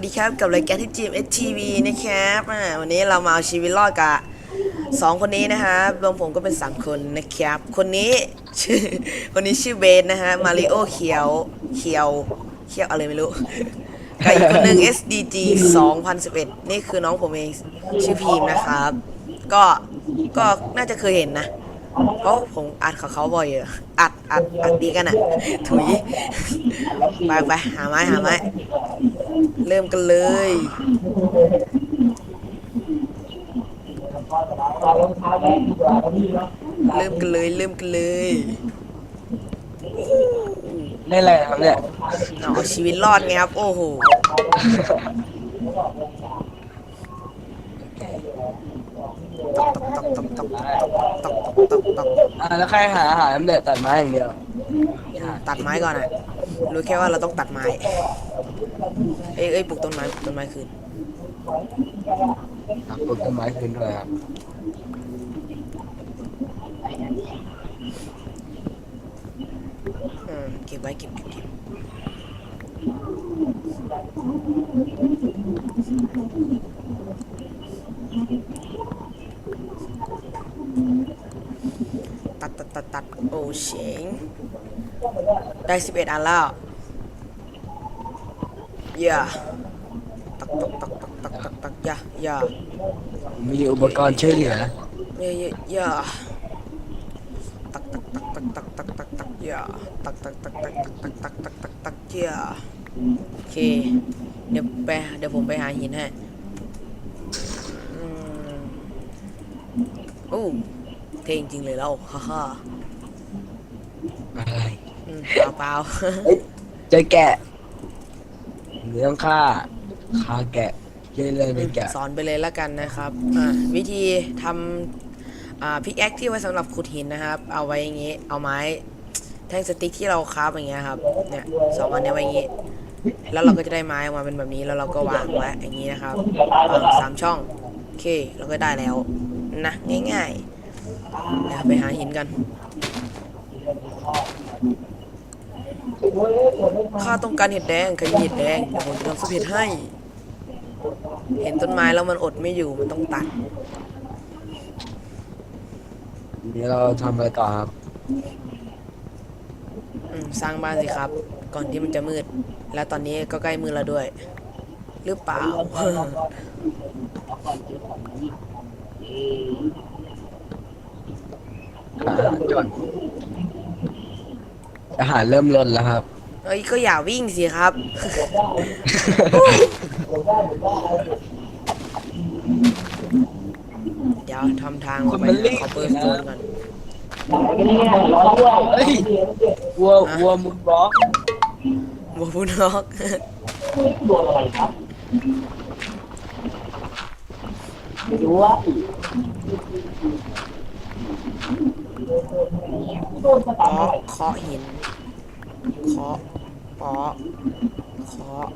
วัสดีครับกับรายการที่จีมเอทีวีนะครับวันนี้เรามาเอาชีวิตรอดกับสองคนนี้นะครับรวมผมก็เป็นสามคนนะครับ คนนี้ชื่อคนนี้ชื่อเบสนะฮะมาริโอเขียวเขียวเขียวอะไรไม่รู้กับอีกคนหนึ่ง SDG 2011 นี่คือน้องผมเองชื่อพีมนะครับ ก็ก็น่าจะเคยเห็นนะ เพราะผมอัดกับเขาบ่อยอะอัดอัดอัดดีกันอะถุย ไปไปหาไม้หาไม้ เริ่มกันเลยเริ่มกันเลย เริ่มกันเลยเล่นอะไรครับเนี่ยเอาชีวิตรอดไงครับ โอ้โห ตอกตอกตอกตอกตอกตอกตอกอ่าแล้วใครหาอาหารเนี่ยตัดไม้อย่างเดียวตัดไม้ก่อนอะรู้แค่ว่าเราต้องตัดไม้ เอ้ยเอ้ยปลูกต้นไม้ปลูกต้นไม้คืนตัดปลูกต้นไม้คืนด้วยครับอืมเก็บไว้เก็บเก็บเก็บ ตัดโอ้เฉงได้สิบเอ็ดอันแล้วอย่าตักตักตักตักตักตักตักอย่าอย่ามีอุปกรณ์ช่วยเหลืออย่าอย่าอย่าตักตักตักตักตักตักตักตักอย่าตักตักตักตักตักตักตักตักตักตักอย่าโอเค เดี๋ยวไปเดี๋ยวผมไปหาหินให้อืมโอ้เท่จริงเลยเราฮ่าฮ่า อะไรอืมเปล่าเปล่าเจอแกะเนื้อฆ่าฆ่าแกะเจอเลยเป็นแกะสอนไปเลยแล้วกันนะครับอ่าวิธีทำอ่าพิกแอคที่ไว้สำหรับขุดหินนะครับ เอาไว้อย่างงี้ เอาไม้ แท่งสติ๊กที่เราคราฟอย่างเงี้ยครับเนี่ยสองอันเนี้ยไว้อย่างงี้ แล้วเราก็จะได้ไม้ออกมาเป็นแบบนี้แล้วเราก็วางไว้อย่างงี้นะครับวางสามช่องโอเคเราก็ได้แล้วนะง่ายๆเดี๋ยวไปหาหินกัน ข้าต้องการเห็ดแดงใครมีเห็ดแดงเดี๋ยวผมจะทำซุปเห็ดให้ เห็นต้นไม้แล้วมันอดไม่อยู่มันต้องตัด นี่เราทำอะไรต่อครับ อืมสร้างบ้านสิครับ ก่อนที่มันจะมืด และตอนนี้ก็ใกล้มืดแล้วด้วย หรือเปล่าอาหารก่อน อาหารเริ่มลดแล้วครับ เอ้ยก็อย่าวิ่งสิครับ เดี๋ยวทำทางลงไปคนมันรีบ ขอเปิดโซนก่อนเฮ้ยวัววัวมุนบล็อกบัวพูน็อกเคาะเคาะหิน เคาะเปาะเคาะ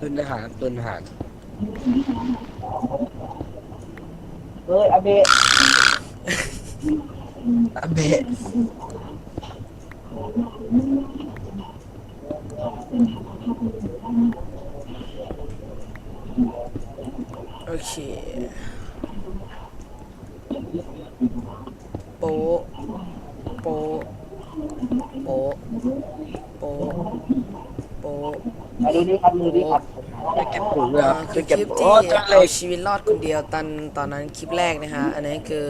ตุนอาหารตุนอาหารเฮ้ยอาเบะอาเบะโอ อเค โปโปโปโปโป๊ะมาดูนี่ครับดูนี่ครับเก็บปุ๋ยเลยครับคืจะอคเก็บลิปที่เอาชีวิตรอดคนเดียวตอนตอนนั้นคลิปแรกนะฮะ อันนี้คือ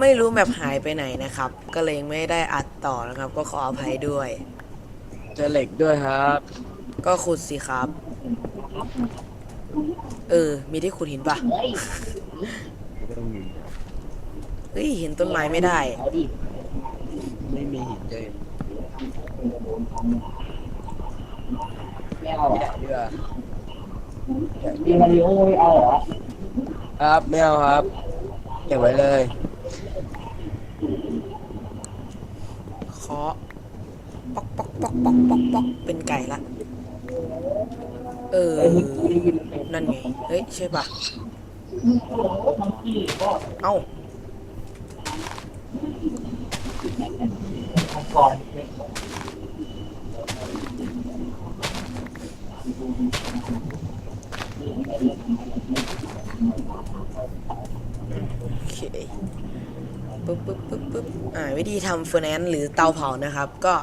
ไม่รู้แบบหายไปไหนนะครับ ก็เลยไม่ได้อัดต่อนะครับ ก็ขออภัยด้วย เจอเหล็กด้วยครับ ก็ขุดสิครับ เออ มีที่ขุดหินปะเฮ้ยเห็นต้นไม้ไม่ได้เอาดิไม่มีหินเลยไม่เอาแกะอะดีกว่าดีมาริโอไม่เอาเหรอครับไม่เอาครับเก็บไว้เลยเคาะป๊อกป๊อกป๊อกป๊อกป๊อกป๊อกเป็นไก่ละ เออ นั่นไง เฮ้ย ใช่ปะเอ้าโอเคปึ๊บปึ๊บปึ๊บปึ๊บอ่าวิธีทำเฟอร์แนนซ์หรือเตาเผานะครับ ก็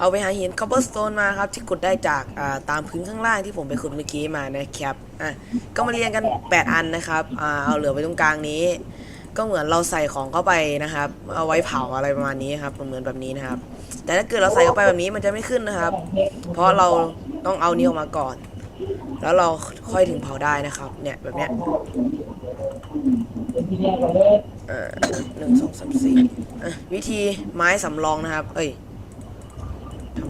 เอาไปหาหินค o เ b อร์สโตนมาครับ ที่ขุดได้จากาตามพื้นข้างล่างที่ผมไปขุดเมื่อกี้มานะครับอะก็มาเรียงกัน 8 อันนะครับอ่าเอาเหลือไว้ตรงกลางนี้ ก็เหมือนเราใส่ของเข้าไปนะครับ เอาไว้เผาอะไรประมาณนี้ครับเหมือนแบบนี้นะครับ แต่ถ้าเกิดเราใส่เข้าไปแบบนี้มันจะไม่ขึ้นนะครับ เพราะเราต้องเอานี้ออกมาก่อน แล้วเราค่อยถึงเผาได้นะครับ เนี่ยแบบเนี้ยที่แรกเอ่อหนึ่งสองสามสี่วิธีไม้สำรองนะครับ เอ้ย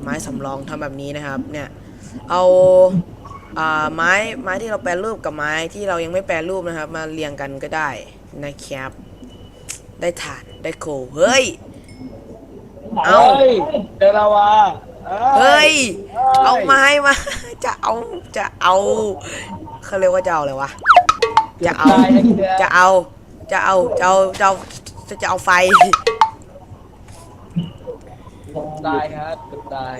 ไม้สำรองทำแบบนี้นะครับ เนี่ย เอาอ่าไม้ไม้ที่เราแปรรูปกับไม้ที่เรายังไม่แปรรูปนะครับ มาเรียงกันก็ได้นะครับ ได้ถ่านได้โคเฮ้ย เอ้าเฮ้ยเดลาวาเฮ้ย เอาไม้มา จะเอาจะเอาเขาเรียกว่าจะเอาอะไรวะ จะเอาตายนะเกลือจะเอาจะเอาจะเอาจะเอาจะเอาไฟตายครับเกือบ ตาย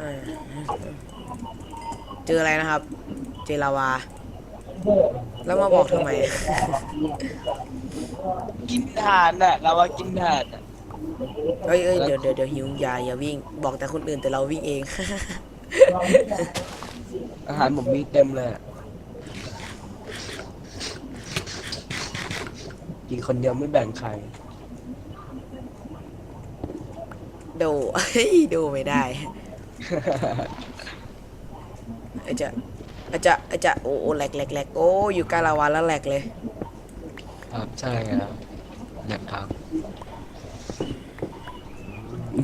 อ่าเจออะไรนะครับ เจอลาวา แล้วมาบอกทำไม กินถ่านน่ะเราว่ากินถ่านน่ะเอ้ยเอ้ยเดี๋ยวเดี๋ยวเดี๋ยวหิวอย่าอย่าวิ่ง บอกแต่คนอื่นแต่เราวิ่งเอง อาหารผมมีเต็มเลยอะกินคนเดียวไม่แบ่งใคร โดเฮ้ยโดไม่ได้ อาจจะอาจจะอาจจะโอ้โอ้แหลกแหลกแหลกโอ้อยู่ใกล้ลาวาแล้วแหลกเลย ครับใช่ครับนะครับ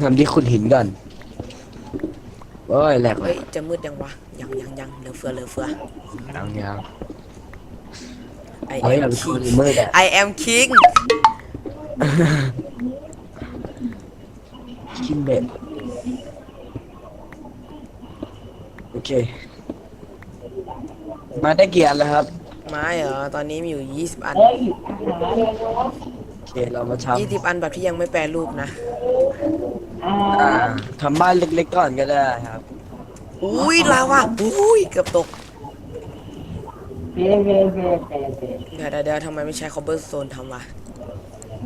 ทำที่ขุดหินก่อนโอ้ยแหลกเลเฮ้ยยจะมืดยังวะยังยังยังเหลือเฟือเหลือเฟือ ยังยัง I เฮ้ย am เราไปขุด king มืดอะ I am king คิมเบ็ดโอเค มาได้กี่อันแล้วครับ ไม้เหรอ ตอนนี้มีอยู่ 20 อันเฮ้ยอาหารเลยนะโอเคเรามาท20 อันแบบที่ยังไม่แปรรูปนะ อ่ำอ่าาทำบ้านเล็กๆก่อนก็ได้ครับ อุ้ยลาวาอุ้ยเกือบตกเฟเฟเฟเฟเฟเดี๋ยวเดี๋ยวเดี๋ยวทำไมไม่ใช้คอเบอร์โซนทำวะ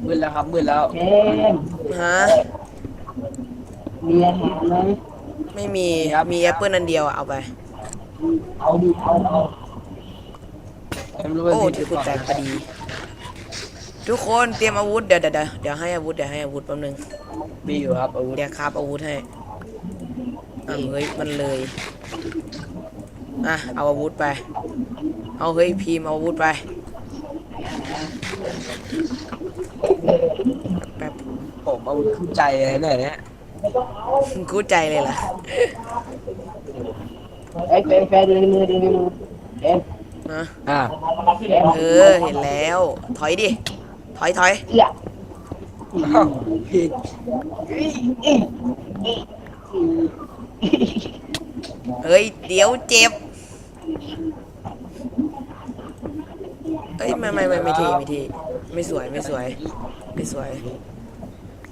มืดแล้วครับมืดแล้วเฟมฮะ มีอาหารไหมไม่มีมีแอปเปิลอันเดียวอะเอาไป เอาดิเอาเอาโอ้ที่ที่คุณแตกพอดี ทุกคนเตรียมอาวุธเดี๋ยวเดี๋ยวเดี๋ยวให้อาวุธเดี๋ยวให้อาวุธแป๊บนึงมีอยู่ครับอาวุธเดี๋ยวคราบอาวุธให้อะเฮ้ยมันเลยอะเอาอาวุธไป เอาเฮ้ยพีมเอาอาวุธไปแป๊บผมอาวุธคู่ใจเลยเนี่ยเนี่ย กู้ใจเลยล่ะเอ้ยเฟเฟดูในมือดูในมือเฟมนะอ่าเออ เห็นแล้ว ถอยดิ ถอยถอยเอื้ออ้าวผิดเฮ้ย เดี๋ยวเจ็บ เอ้ย ไม่ไม่ไม่ไม่ท่ไม่ท่ไม่สวยไม่สวย ไม่สวย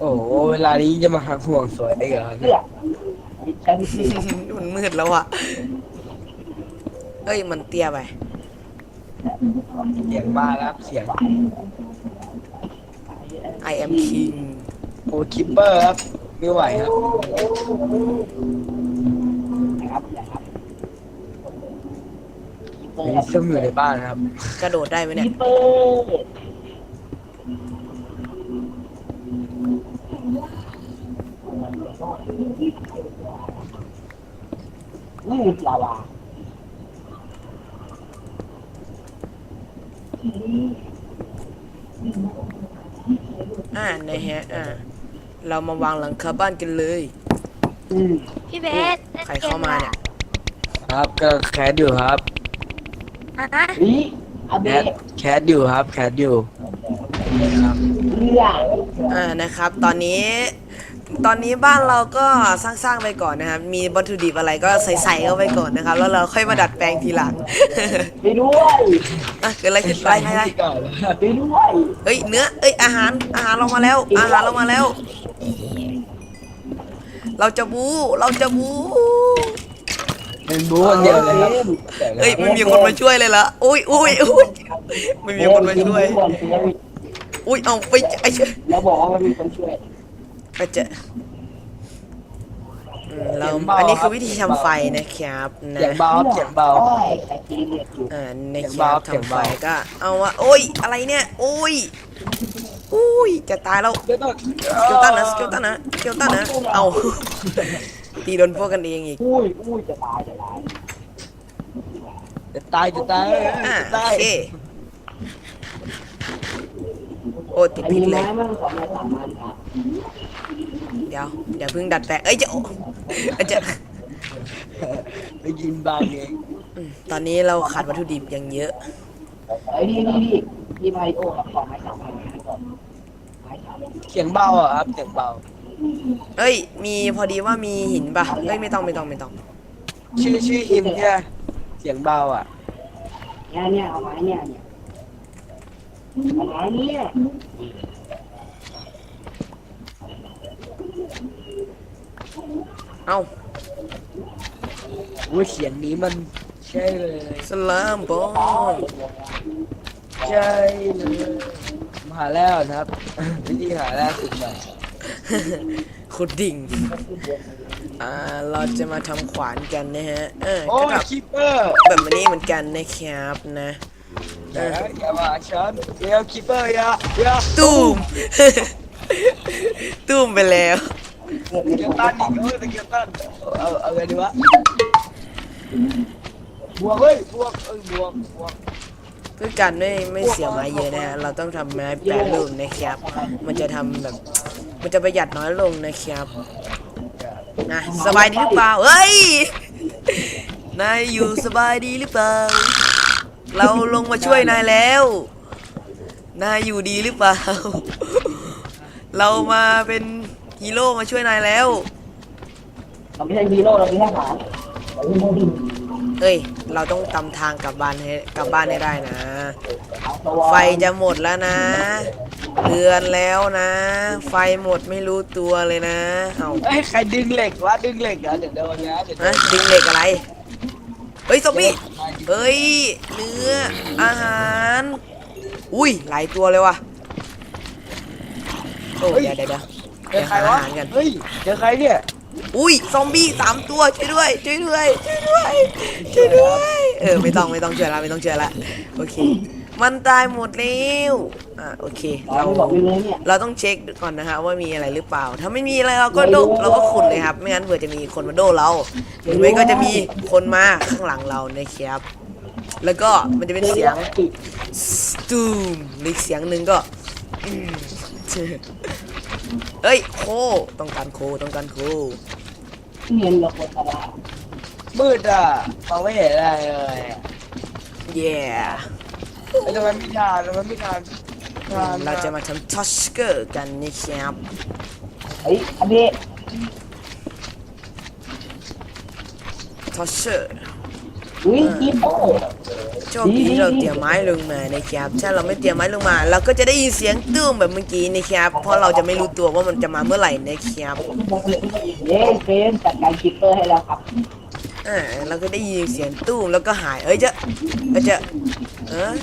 โอ้โหเวลานี้จะมาหักห่วงสวยได้เหรอเอื้อฉันสิมันมืดแล้วอะเอ้ยมันเตี้ยไป เสียงมาแล้วครับเสียง I am king โอ้คิปเปอร์ครับไม่ไหวครับนะครับนะครับมีซึ่งอยู่ในบ้านครับ กระโดดได้ไหมเนี่ยคีเปอร์ นี่ลาวาอ่านะฮะอ่าเรามาวางหลังคาบ้านกันเลย อืมพี่เบสใครเข้ามาเนี่ย ครับก็แคสอยู่ครับฮะนี่อาแคเบะสแคสอยู่ครับ แคสอยู่ครับเอื้ออ่านะครับ ตอนนี้ ตอนนี้บ้านเราก็สร้างๆไปก่อนนะครับ มีวัตถุดิบอะไรก็ใส่ๆเข้าไปก่อนนะครับ แล้วเราค่อยมาดัดแปลงทีหลัง ไปด้วยอะเกิดอะไรขึ้นไปไปไปก่อนไปด้วยเฮ้ยเนื้อเอ้ยอาหารอาหารเรามาแล้ว อาหารเรามาแล้ว เราจะบูเราจะบูเป็นบูคนเดียวเลยครับเฮ้ยไม่มีคนมาช่วยเลยเหรออุ้ยอุ้ยอุ้ยไม่มีคนมาช่วย อุ้ยเอาไปไอ้เชี่ยแล้วบอกว่ามันมีคนช่วย ไปเจออืมเราอันนี้คือวิธีทำไฟนะครับนะ เสียงเบาครับเสียงเบาโอ้ยแต่กีเรียดอยู่อ่าในเสียงคเบารับเสียงทำไฟเบา ก็เอาว่าโอ้ยอะไรเนี่ยโอ้ยอุ้ยจะตายแล้วเดี๋ยวต้องสเกลตันนะสเกลตันนะสเกลตันนะเอา ตีโดนพวกกันเองอีกอุ้ยอุ้ยจะตายจะตายจะตายจะตายอ่าจะโอตายเคโอ้ติดไอ้พิษนี่เลไม้ยมันสองไม้สามมันครับ เดี๋ยวเดี๋ยวเพิ่งดัดแปลงเอ้ยจะโอ้เอ้ยจะไปกินบางเองอืมตอนนี้เราขาดวัตถุดิบอย่างเยอะ ไอ้นี่นี่นี่นี่ไม้โอ้สองไม้สามมันไม้สามเสียงเบาอะครับเสียงเบา เอ้ย มีพอดีว่ามีหินปะเอ้ยไม่ต้องไม่ต้องไม่ต้อง ชื่อชื่อหินเนี่ยเสียงเบาอะ เนี่ยเนี่ยเอาไม้เนี่ยเนี่ยเอาไม้เนี่ย เอ้าโอ้ยเสียงนี้มันใช่เลยสลามบอมใช่เลยมาหาแล้วนะครับวิธีหาแล้วสุดใหม่ขุดดิ่ง อ่า เราจะมาทำขวานกันนะฮะ เออโอ้ก็ยแบบคิปเปอร์แบบนี้เหมือนกันนะครับนะ อย่าอย่ามาฉันเดี๋ยวคิปเปอร์อย่าอย่าตุ้มตุ้มไปแล้ว สเกลตันอีกเออสเกลตันเอาเอาไงดีวะบวกเฮ้ยบวกเอ้ยบวกบวกเพื่อกันไม่ไม่เสียไม้เยอะนะฮะเราต้องทำไม้แปรรูปนะครับ มันจะทำแบบ มันจะประหยัดน้อยลงนะครับ นะสบายดีหรือเปล่าเฮ้ย นายอยู่สบายดีหรือเปล่า เราลงมาช่วยนายแล้ว นายอยู่ดีหรือเปล่า เรามาเป็น ฮีโร่มาช่วยนายแล้ว เราไม่ใช่ฮีโร่เราเป็นทหารเราเป็นโมดินเอ้ย เราต้องตำทางกลับบ้านให้กลับบ้านให้ได้นะเอาตัวไฟจะหมดแล้วนะเดือนแล้วนะ ไฟหมดไม่รู้ตัวเลยนะ เอาเฮ้ยใครดึงเหล็กวะดึงเหล็กเหรอเดี๋ยวโดนนะเดี๋ยวโดฮะนดึงเหล็กอะไร เฮ้ยซอมบี้เฮ้ย เนื้อ อาหาร อุ้ย หลายตัวเลยว่ะ โอ้เดี๋ยวเดี๋ยวเดี๋ยวเจ อใครวะอาหารกันเฮ้ย เจอใครเนี่ย อุ้ยซอมบี้สามตัวช่วยด้วยช่วยด้วยช่วยด้วยช่วยด้วย เออไม่ต้องไม่ต้องช่วยละไม่ต้องช่วยละโอเค มันตายหมดแล้วอะโอเคเราเราบอกไปเลยเนี่ยเราต้องเช็คก่อนนะฮะว่ามีอะไรหรือเปล่า ถ้าไม่มีอะไรเราก็โดเราก็ขุดเลยครับ ไม่งั้นเผื่อจะมีคนมาโดเราหรือไม่ก็จะมีคนมาข้างหลังเรานะครับแล้วก็มันจะเป็นเสียงสตูมหรืออีกเสียงหนึ่งก็อืม เฮ้ยโคต้องการโคต้องการโคเนียนเราคนตลาดมืดอะมองไม่เห็นอะไรเลยอะเย่ไอ้ทำไมไม่ทานทำไมไม่ทานทานเราจะมาทำทัชเกอร์กันนะครับเฮ้ยอันนี้ทัชเชอร์ อุ้ยกีโป้โชคดีที่เราเตรียมไม้ลงมานะครับ ถ้าเราไม่เตรียมไม้ลงมา เราก็จะได้ยินเสียงตุ้มแบบเมื่อกี้นะครับ เพราะเราจะไม่รู้ตัวว่ามันจะมาเมื่อไหร่นะครับเย้เฟนจัดการคิปเปอร์ให้แล้วครับอ่าเราก็ได้ยินเสียงตุ้มแล้วก็หาย เอ้ยเจะเอ้ยเจะเออ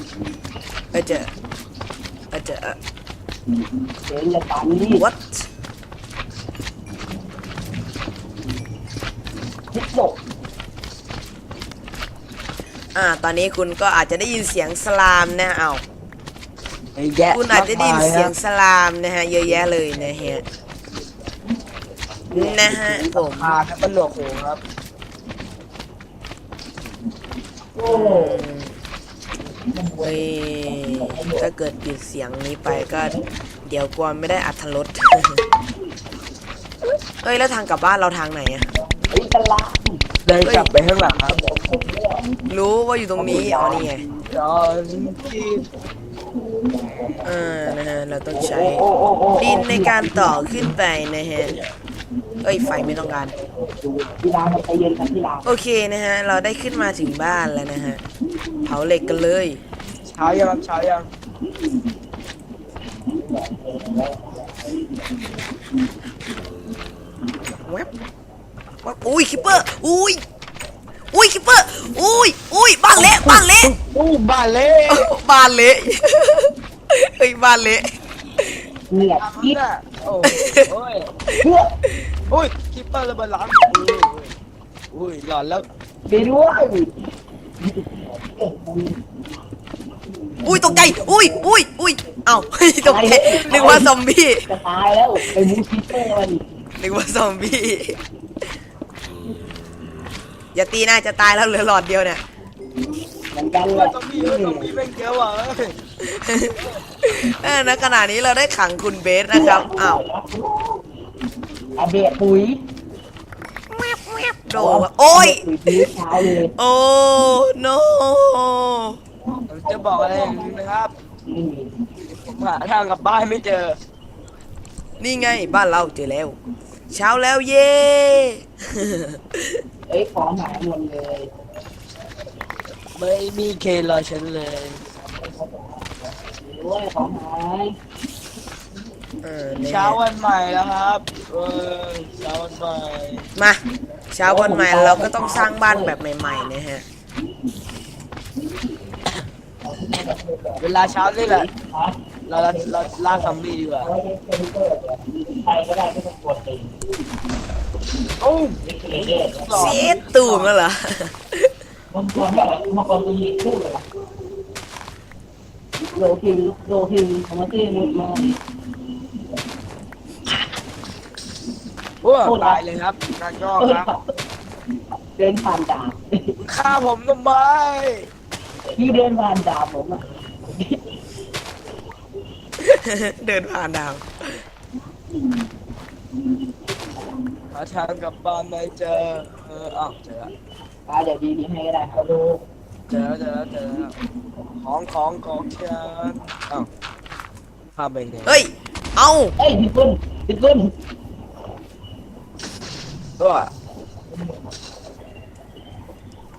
เอ้ยจะเอ้ยจะเอ้ยเฟนจะตามนี่ what คิปโป้ อ่า ตอนนี้คุณก็อาจจะได้ยินเสียงสลามนะเอาไอ้แยะคุณอาจจะได้ยินเสียงสลามนะฮะ เยอะแยะเลยนะฮะ นะฮะผมพาครับเป็นหลวกหูครับ โอ้เฮ้ยถ้าเกิดปิดเสียงนี้ไปก็ เดี๋ยวกลัวไม่ได้อัธรสเฮ้ย แล้วทางกลับบ้านเราทางไหนอะ เฮ้ยตลาดเดินกลับไปข้างหลังครับรู้ว่าอยู่ตรงนี้อ๋อนี่ไงตอนที่เออนะฮะเราต้องใช้โอ้โอ้โอ้ดินในการต่อขึ้นไปนะฮะเอ้ยไฟไม่ต้องการที่ร้านมันใจเย็นครับที่ร้านโอเคนะฮะเราได้ขึ้นมาถึงบ้านแล้วนะฮะเผาเหล็กกันเลยเช้ายังครับเช้ายังแวบแวบ อุ้ยคิปเปอร์อุ้ยอุ้ยคิปเปอร์อุ้ยอุ้ยบ้านเละบ้านเละอู้บ้านเล่บ้านเละเฮ้ยบ้านเละเหนื่อยทำคิดน่ะโอ้โอ้ยเพื่อโอ้ยคิปเปอร์ระเบิดหลังอุ้ยอุ้ยหลอนแล้วไปด้วยอุ้ยตกใจอุ้ยอุ้ยอุ้ยเอ้าตกใจนึกว่าซอมบี้จะตายแล้วไปมูคิปเปอร์มาดินึกว่าซอมบี้ อย่าตีนะจะตายแล้วเหลือหลอดเดียวเนี่ย เหมือนกันเลว่ายต้องมีเออต้องมีแม่งเยอะว่ะเอ้ยเออณขณะนี้เราได้ขังคุณเบสนะครับ อ้าวอาเบะปุ๋ยโดโอ้ย ปุ๋ยซื้อเช้าเลยโอ้ no ผมจะบอกอะไรอย่างนึงนะครับ อืมผมหาทางกลับบ้านไม่เจอ นี่ไงบ้านเราเจอแล้ว เช้าแล้วเย่เอ้ยของหายหมดเลย ไม่มีเครอฉันเลยด้วยของหายเออเนี่ยเช้าวันใหม่แล้วครับเออเช้าวันใหม่มาเช้าวันใหม่เราก็ต้องสร้างบ้านแบบใหม่ๆนะฮะเวลาเช้านี่แหละ เราเราเราล่าซอมบี้ดีกว่าใครก็ได้ที่มันกดติงโอ้เสียตูมแล้วเหรอมันกดแบบมันกดตีพูดเลยโลคิงโลคิงทำมาตีมุดมาโอ้ตายเลยครับนักก็ครับ เดินผ่านดาบฆ่าผมทำไมพี่เดินผ่านดาบผมอะ เดินผ่านดาว หาทางกลับบ้านไม่เจอเอออ้าวเจอแล้วตาเดี๋ยวดีดีให้ก็ได้ครับเจอแล้วเจอแล้วเจอแล้วของของของฉันอ้าวภาพเป็นไงเฮ้ย เอาเอ้ยพี่ปุ้นพี่ปุ้นตัว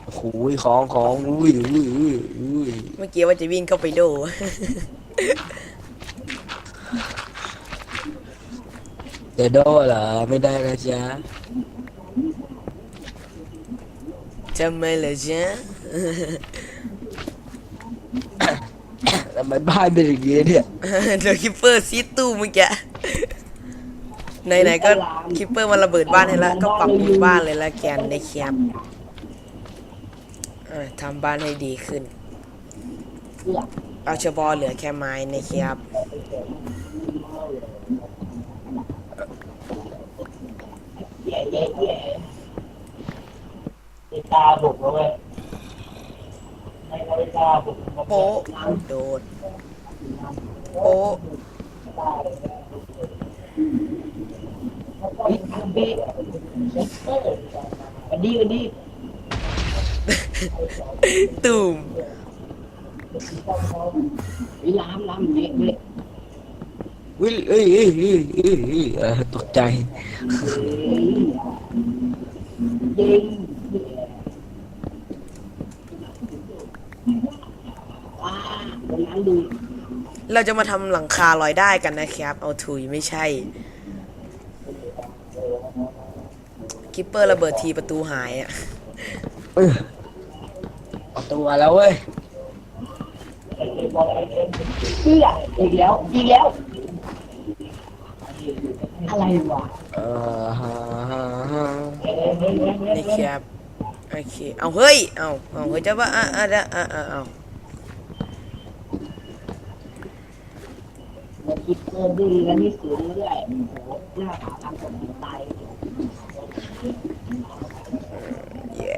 โอ้โหของของอุ้ยอุ้ยอุ้ยอุ้ยเมื่อกี้ว่าจะวิ่งเข้าไปโด เดโดเหรอ ไม่ได้นะจ๊ะทำไมล่ะจ๊ะ ทำไมบ้านเป็นอย่างนี้เนี่ยเดี๋ยวคิปเปอร์ซีตู้เมื่อกี้ไหนๆก็คิปเปอร์มันระเบิดบ้านให้แล้วก็ปรับปรุงบ้านเลยละแกนในแคปเออทำบ้านให้ดีขึ้นเพื่อเอาเฉพาะเหลือแค่ไม้ในแคป แย่แย่แย่ตาบุกเลยในนาฬิกาบุกโป๊ะโดดโป๊ะอีกเบ๊วันดีวันดีตูมวิล้ามล้ามเบ๊เบ๊วิลเอ้ยเอ้ยเอ้ยเอ้ยเอ้ยเออตกใจ ยิงว้าวันนั้นดู เราจะมาทำหลังคาลอยได้กันนะครับ เอาถุยไม่ใช่คิปเปอร์ระเบิดทีประตูหายอะเออเอาตัวแล้วเว้ยเพื่ออีกแล้วอีกแล้ว อะไรวะ เออ ฮะฮะฮะนี่ครับโอเคเอาเฮ้ยเอาเอาเฮ้ยจะว่าอะอะอะอะอะเอามันคิดเพิ่มดีแล้วนี่สูงเรื่อยโอ้โหหน้าขาวทำคนตายเย้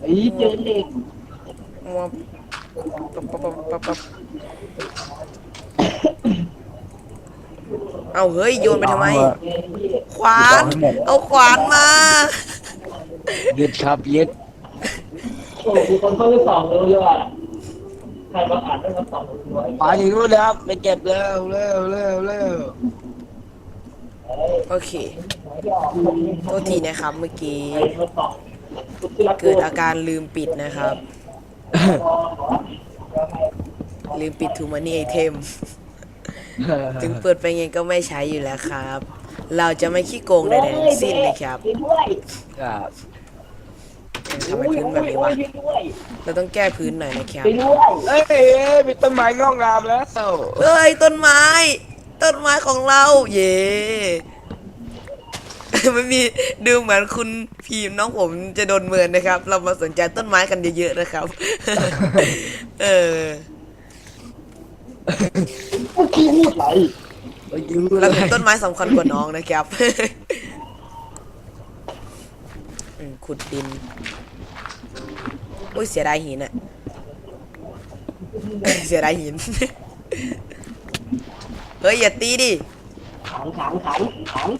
เฮ้ยเจอเหล็กมาปั๊บปั๊บปั๊บปั๊บปั๊บ เอาเฮ้ยโยนไปทำไม ขวาน เอาขวานมา ยึดครับยึดโอ้มีคนเพิ่มสองเลยว่ะใครมาอ่านเรื่องสองด้วยไปถึงนู่นเลยครับไปเก็บเร็วเร็วเร็วเร็วโอเคโทษทีนะครับเมื่อกี้ใครมาสองที่รักเกิดอาการลืมปิดนะครับ ลืมปิดทูมานี่ไอเทม ถึงเปิดไปไงก็ไม่ใช้อยู่แล้วครับ เราจะไม่ขี้โกงใดๆทั้งสิ้นนะครับด้วยครับทำไมพื้นแบบนี้วะด้วยเราต้องแก้พื้นหน่อยนะครับไปด้วยเอ้ยมีต้นไม้งอกงามแล้วเอ้ยต้นไม้ ต้นไม้ของเรา เย่มันมีดูเหมือนคุณพีมน้องผมจะโดนเมินนะครับ เรามาสนใจต้นไม้กันเยอะๆนะครับ เออ เมื่อกี้พูดอะไรไปยืมเราเห็นต้นไม้สำคัญกว่าน้องนะครับอืมขุดดินอุ้ยเสียดายหินอะ เสียดายหิน เฮ้ยอย่าตีดิ ขังขังขังขัง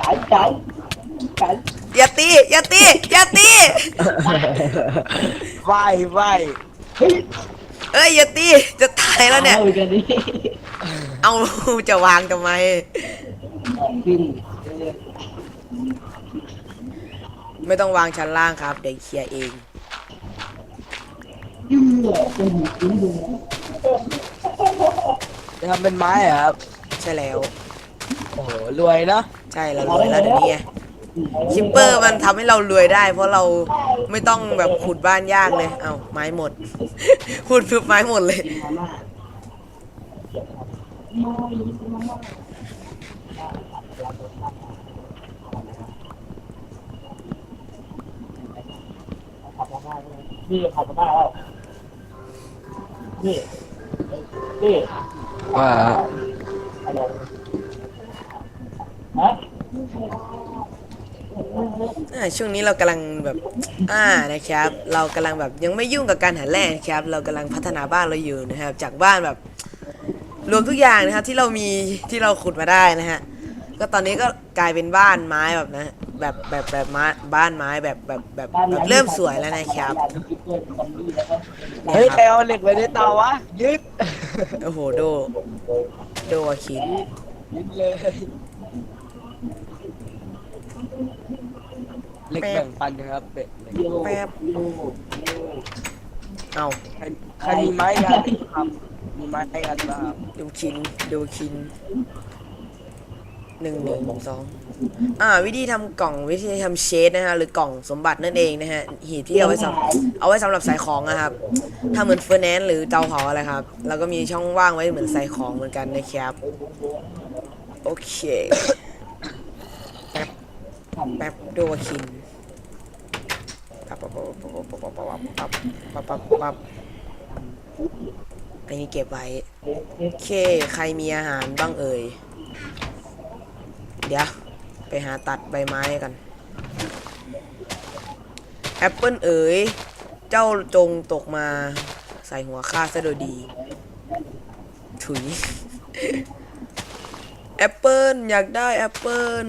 ขังขังขัง อย่าตีอย่าตีอย่าตีไหวไหวเฮ้ยเอ้ยอย่าตีจะตายแล้วเนี่ย อากันดิเอาจะวางทำไม ขึ้นไม่ต้องวางชั้นล่างครับ เดี๋ยวเคลียร์เองยืดเป็นยืดจะทำเป็นไม้เหรอครับ ใช่แล้ว โอ้โหรวยเนอะใช่เรารวยแล้วเดี๋ยวนี้ไง ชิปเปอร์มันทำให้เรารวยได้ เพราะเราไม่ต้องแบบขุดบ้านยากเลย เอาไม้หมด ขุดพึบไม้หมดเลยมาม่านี่ขับมาแล้วนี่นี่ว่าอะไรฮะ อ่าช่วงนี้เรากำลังแบบอ่านะครับ เรากำลังแบบยังไม่ยุ่งกับการหาแร่นะครับ เรากำลังพัฒนาบ้านเราอยู่นะครับ จากบ้านแบบ รวมทุกอย่างนะครับที่เรามีที่เราขุดมาได้นะฮะก็ตอนนี้ก็กลายเป็นบ้านไม้แบบนะแบบแบบแบบไม้บ้านไม้แบบแบบแบบแบบเริ่มสวยแล้วนะครับเฮ้ยใครเอาเหล็กไว้ในเตาวะยึดโอ้โหโดโดอาคินยึดเลย เหล็กแบ่งปันนะครับเป็ดเหล็กแป๊บเอาใครใครมีไม้กันครับมีไม้กันบ้างครับดูคินดูคินหนึ่งหนึ่งสองอ่า วิธีทำกล่องวิธีทำเชดนะฮะหรือกล่องสมบัตินั่นเองนะฮะหีบที่เอาไว้สำเอาไว้สำหรับใส่ของนะครับถ้าเหมือนเฟอร์แนนซ์หรือเตาเผาอะไรครับ แล้วก็มีช่องว่างไว้เหมือนใส่ของเหมือนกันนะครับโอเคแป๊บแป๊บดูว่าคิน อันนี้เก็บไว้ โอเค ใครมีอาหารบ้างเอ่ย เดี๋ยว ไปหาตัดใบไม้กัน แอปเปิลเอ๋ย เจ้าจงตกมาใส่หัวข้าซะโดยดี ถุย แอปเปิลอยากได้แอปเปิล